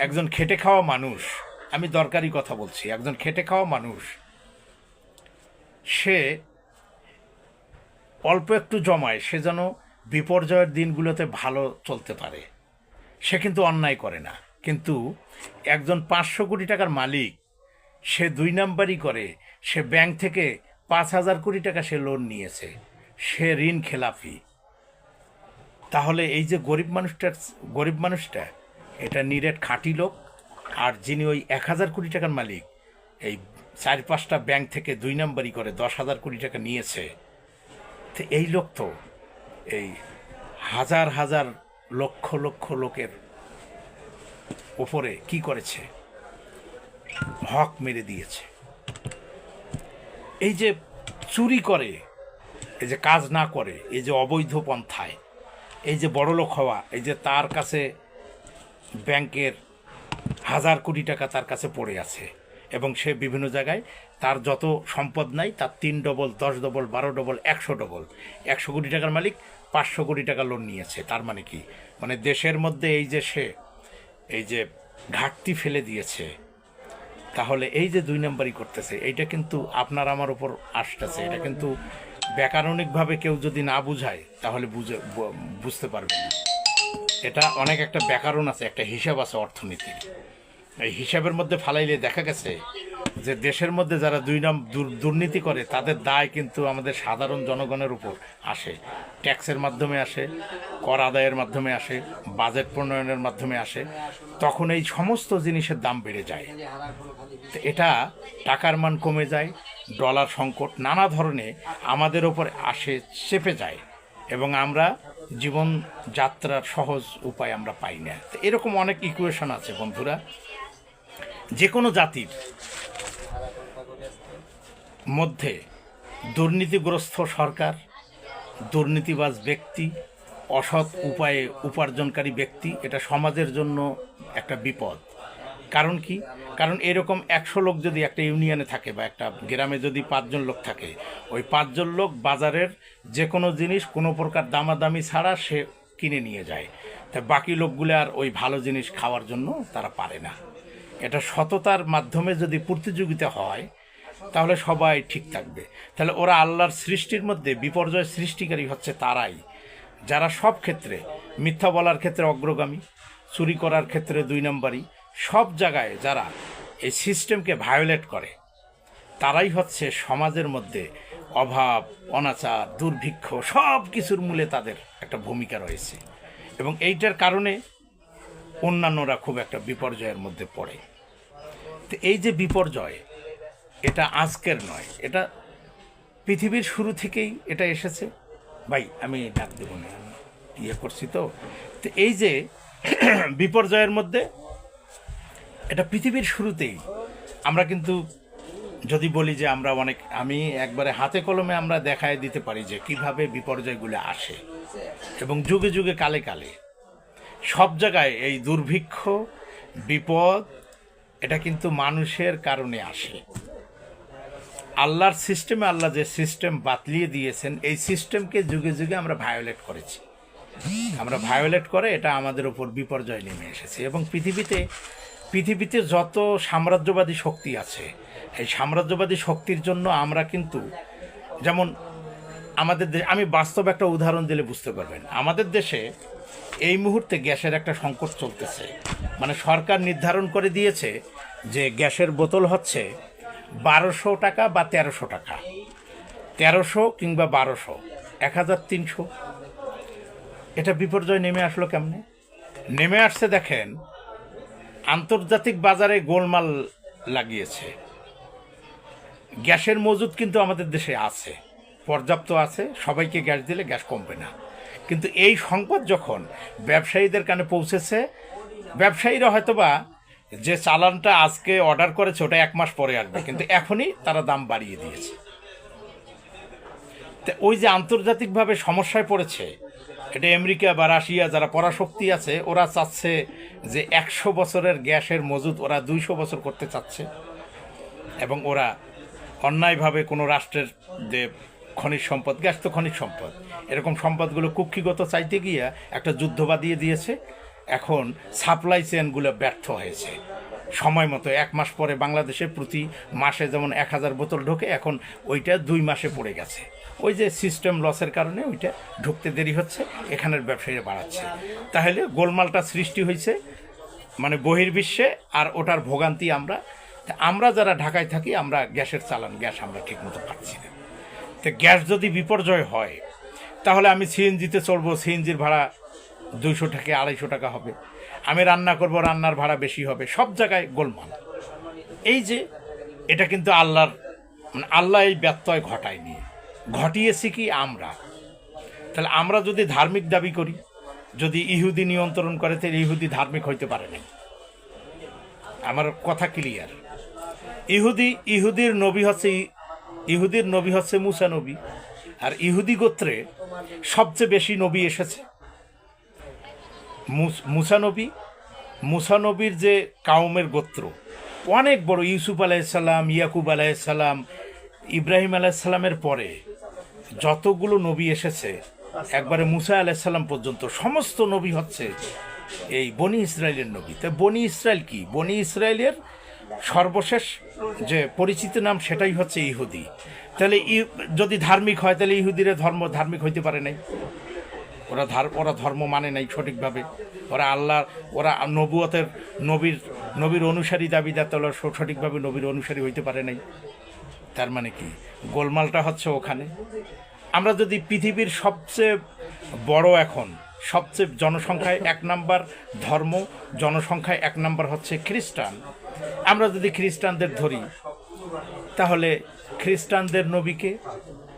একজন খেটে খাওয়া মানুষ। আমি দরকারি কথা বলছি, একজন খেটে খাওয়া মানুষ। সে অল্প একটু জমায়, সে যেন বিপর্যয়ের দিনগুলোতে ভালো চলতে পারে। সে কিন্তু অন্যায় করে না। কিন্তু একজন পাঁচশো কোটি টাকার মালিক, সে দুই নাম্বারই করে, সে ব্যাংক থেকে পাঁচ হাজার কোটি টাকা সে লোন নিয়েছে। সে ঋণ খেলাফি তাহলে এই যে গরিব মানুষটার গরিব মানুষটা এটা নিরেট খাঁটি লোক আর যিনি ওই এক হাজার কোটি টাকার মালিক, এই চার পাঁচটা ব্যাংক থেকে দুই নাম্বারই করে দশ হাজার কোটি টাকা নিয়েছে। তো এই লোক তো এই হাজার হাজার লক্ষ লক্ষ লোকের ওপরে কি করেছে? হক মেরে দিয়েছে। এই যে চুরি করে, এই যে কাজ না করে, এই যে অবৈধ পন্থায়, এই যে বড়লোক হওয়া, এই যে তার কাছে ব্যাংকের হাজার কোটি টাকা তার কাছে পড়ে আছে এবং সে বিভিন্ন জায়গায় তার যত সম্পদ নাই, তার তিন ডবল, দশ ডবল, বারো ডবল, একশো ডবল। একশো কোটি টাকার মালিক পাঁচশো কোটি টাকা লোন নিয়েছে। তার মানে কি? মানে দেশের মধ্যে এই যে সে, এই যে ঘাটতি ফেলে দিয়েছে, তাহলে এই যে দুই নাম্বারই করতেছে, এইটা কিন্তু আপনার আমার উপর আসতেছে। এটা কিন্তু ব্যাকরণিকভাবে কেউ যদি না বুঝায়, তাহলে বুঝে বুঝতে পারবে না। এটা অনেক একটা ব্যাকরণ আছে, একটা হিসাব আছে অর্থনীতির। এই হিসাবের মধ্যে ফালাইলে দেখা গেছে যে দেশের মধ্যে যারা দুই নাম দুর- দুর্নীতি করে, তাদের দায় কিন্তু আমাদের সাধারণ জনগণের উপর আসে। ট্যাক্সের মাধ্যমে আসে, কর আদায়ের মাধ্যমে আসে, বাজেট প্রণয়নের মাধ্যমে আসে, তখন এই সমস্ত জিনিসের দাম বেড়ে যায়। এটা টাকার মান কমে যায়, ডলার সংকট নানা ধরনে আমাদের ওপর আসে, চেপে যায়। এবং আমরা জীবন যাত্রার সহজ উপায় আমরা পাই না। তো এরকম অনেক ইকুয়েশন আছে বন্ধুরা। যে কোনো জাতির মধ্যে দুর্নীতিগ্রস্ত সরকার, দুর্নীতিবাজ ব্যক্তি, অসৎ উপায়ে উপার্জনকারী ব্যক্তি, এটা সমাজের জন্য একটা বিপদ। কারণ কি? কারণ এরকম একশো লোক যদি একটা ইউনিয়নে থাকে বা একটা গ্রামে যদি পাঁচজন লোক থাকে, ওই পাঁচজন লোক বাজারের যে কোনো জিনিস কোনো প্রকার দামাদামি ছাড়া সে কিনে নিয়ে যায়। তা বাকি লোকগুলো আর ওই ভালো জিনিস খাওয়ার জন্য তারা পারে না। এটা সততার মাধ্যমে যদি প্রতিযোগিতা হয়, তাহলে সবাই ঠিক থাকবে। তাহলে ওরা আল্লাহর সৃষ্টির মধ্যে বিপর্যয় সৃষ্টিকারী হচ্ছে তারাই। যারা সব ক্ষেত্রে মিথ্যা বলার ক্ষেত্রে অগ্রগামী, চুরি করার ক্ষেত্রে দুই নম্বরই সব জায়গায় যারা এই সিস্টেমকে ভায়োলেট করে, তারাই হচ্ছে সমাজের মধ্যে অভাব, অনাচার, দুর্ভিক্ষ সব কিছুর মূলে তাদের একটা ভূমিকা রয়েছে। এবং এইটার কারণে অন্যান্যরা খুব একটা বিপর্যয়ের মধ্যে পড়ে। তো এই যে বিপর্যয়, এটা আজকের নয়, এটা পৃথিবীর শুরু থেকেই এটা এসেছে। ভাই, আমি ডাক দেবো না ইয়ে করছি তো। তো এই যে বিপর্যয়ের মধ্যে এটা পৃথিবীর শুরুতেই। আমরা কিন্তু যদি বলি যে আমরা অনেক, আমি একবারে হাতে কলমে আমরা দেখায় দিতে পারি যে কীভাবে বিপর্যয়গুলো আসে এবং যুগে যুগে কালে কালে। সব জায়গায় এই দুর্ভিক্ষ, বিপদ, এটা কিন্তু মানুষের কারণে আসে। আল্লাহর সিস্টেমে আল্লাহ যে সিস্টেম বাতলিয়ে দিয়েছেন, এই সিস্টেমকে যুগে যুগে আমরা ভায়োলেট করেছি। আমরা ভায়োলেট করে এটা আমাদের উপর বিপর্যয় নেমে এসেছে এবং পৃথিবীতে পৃথিবীতে যত সাম্রাজ্যবাদী শক্তি আছে, এই সাম্রাজ্যবাদী শক্তির জন্য আমরা কিন্তু, যেমন আমাদের দে- আমি বাস্তব একটা উদাহরণ দিলে বুঝতে পারবেন। আমাদের দেশে এই মুহূর্তে গ্যাসের একটা সংকট চলতেছে। মানে সরকার নির্ধারণ করে দিয়েছে যে গ্যাসের বোতল হচ্ছে বারোশো টাকা বা তেরোশো টাকা। তেরোশো কিংবা বারোশো, এক হাজার তিনশো। এটা বিপর্যয় নেমে আসলো কেমনে? নেমে আসছে দেখেন আন্তর্জাতিক বাজারে গোলমাল লাগিয়েছে। গ্যাসের মজুদ কিন্তু আমাদের দেশে আছে, পর্যাপ্ত আছে, সবাইকে গ্যাস দিলে গ্যাস কমবে না। কিন্তু এই সংকট যখন ব্যবসায়ীদের কানে পৌঁছেছে, ব্যবসায়ীরা হয়তোবা যে চালানটা আজকে অর্ডার করেছে, ওটা এক মাস পরে আসবে, কিন্তু এখনই তারা দাম বাড়িয়ে দিয়েছে। ওই যে আন্তর্জাতিকভাবে সমস্যায় পড়েছে এটা আমেরিকা বা রাশিয়া যারা পরাশক্তি আছে, ওরা চাচ্ছে যে একশো বছরের গ্যাসের মজুদ ওরা দুইশো বছর করতে চাচ্ছে। এবং ওরা অন্যায়ভাবে কোনো রাষ্ট্রের যে খনিজ সম্পদ, গ্যাস তো খনিজ সম্পদ। এরকম সম্পদগুলো কুক্ষিগত চাইতে গিয়ে একটা যুদ্ধ বাদিয়ে দিয়েছে। এখন সাপ্লাই চেনগুলো ব্যর্থ হয়েছে। সময় মতো এক মাস পরে বাংলাদেশে প্রতি মাসে যেমন এক হাজার বোতল ঢোকে, এখন ওইটা দুই মাসে পড়ে গেছে। ওই যে সিস্টেম লসের কারণে ওইটা ঢুকতে দেরি হচ্ছে, এখানের ব্যবসায়ীরা বাড়াচ্ছে। তাহলে গোলমালটা সৃষ্টি হয়েছে মানে বহির্বিশ্বে, আর ওটার ভোগান্তি আমরা আমরা যারা ঢাকায় থাকি, আমরা গ্যাসের চালান, গ্যাস আমরা ঠিকমতো পাচ্ছি না। তো গ্যাস যদি বিপর্যয় হয়, তাহলে আমি সিএনজিতে চলবো, সিএনজির ভাড়া দুইশো থেকে আড়াইশো টাকা হবে। আমি রান্না করব, রান্নার ভাড়া বেশি হবে, সব জায়গায় গোলমাল। এই যে, এটা কিন্তু আল্লাহর মানে আল্লাহ এই ব্যত্যয় ঘটায়নি। ঘটিয়েছি কি আমরা? তাহলে আমরা যদি ধার্মিক দাবি করি, যদি ইহুদি নিয়ন্ত্রণ করে, তাহলে ইহুদি ধার্মিক হইতে পারে না আমার কথা ক্লিয়ার ইহুদি, ইহুদির নবী হচ্ছে ইহুদির নবী হচ্ছে মুসা নবী, আর ইহুদি গোত্রে সবচেয়ে বেশি নবী এসেছে। মুস- নবী, মুসা নবীর যে কাউমের গোত্র, অনেক বড়। ইউসুফ আলাইসাল্লাম ইয়াকুব আলাইসাল্লাম ইব্রাহিম আলাইসাল্লামের পরে যতগুলো নবী এসেছে, একবারে মুসা আলাইসাল্লাম পর্যন্ত সমস্ত নবী হচ্ছে এই বনি ইসরায়েলের নবী। তা বনি ইসরায়েল কি? বনি ইসরায়েলের সর্বশেষ যে পরিচিত নাম সেটাই হচ্ছে ইহুদি। তাহলে যদি ধার্মিক হয়, তাহলে ইহুদিরা ধর্ম ধার্মিক হইতে পারে নাই। ওরা ধার, ওরা ধর্ম মানে নাই সঠিকভাবে। ওরা আল্লাহ ওরা নবুয়তের নবীর নবীর অনুসারী দাবিদার তাহলে সঠিকভাবে নবীর অনুসারী হইতে পারে নাই। তার মানে কি? গোলমালটা হচ্ছে ওখানে। আমরা যদি পৃথিবীর সবচেয়ে বড় এখন, সবচেয়ে জনসংখ্যায় এক নাম্বার ধর্ম, জনসংখ্যায় এক নাম্বার হচ্ছে খ্রিস্টান, আমরা যদি খ্রিস্টানদের ধরি, তাহলে খ্রিস্টানদের নবীকে